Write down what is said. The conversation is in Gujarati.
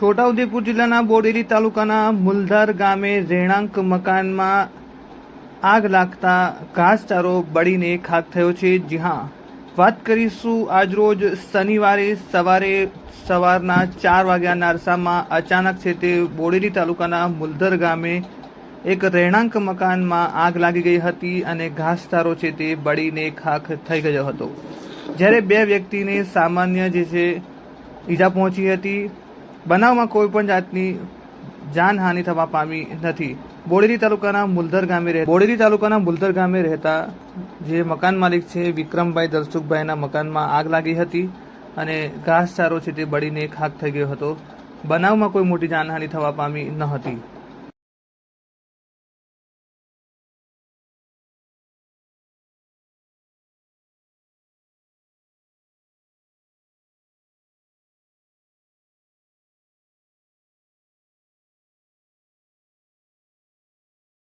છોટાઉદેપુર જિલ્લાના બોડેલી તાલુકાના મુલધાર ગામે રહેણાંક મકાનમાં આગ લાગતા ઘાસચારો બળીને ખાક થયો છે. જી હા, વાત કરીશું આજરોજ શનિવારે સવારે સવારના ચાર વાગ્યાના અરસામાં અચાનક છે તે બોડેલી તાલુકાના મુલધર ગામે એક રહેણાંક મકાનમાં આગ લાગી ગઈ હતી અને ઘાસચારો છે તે બળીને ખાખ થઈ ગયો હતો. જ્યારે બે વ્યક્તિને સામાન્ય જે છે ઈજા પહોંચી હતી. બનાવમાં કોઈ પણ જાતની જાનહાનિ થવા પામી નથી. બોડેલી તાલુકાના મુલધર ગામે રહે બોડેલી તાલુકાના મુલધર ગામે રહેતા જે મકાન માલિક છે, વિક્રમભાઈ દલસુખભાઈના મકાનમાં આગ લાગી હતી અને ઘાસચારો છે તે બળીને ખાક થઈ ગયો હતો. બનાવમાં કોઈ મોટી જાનહાનિ થવા પામી ન હતી.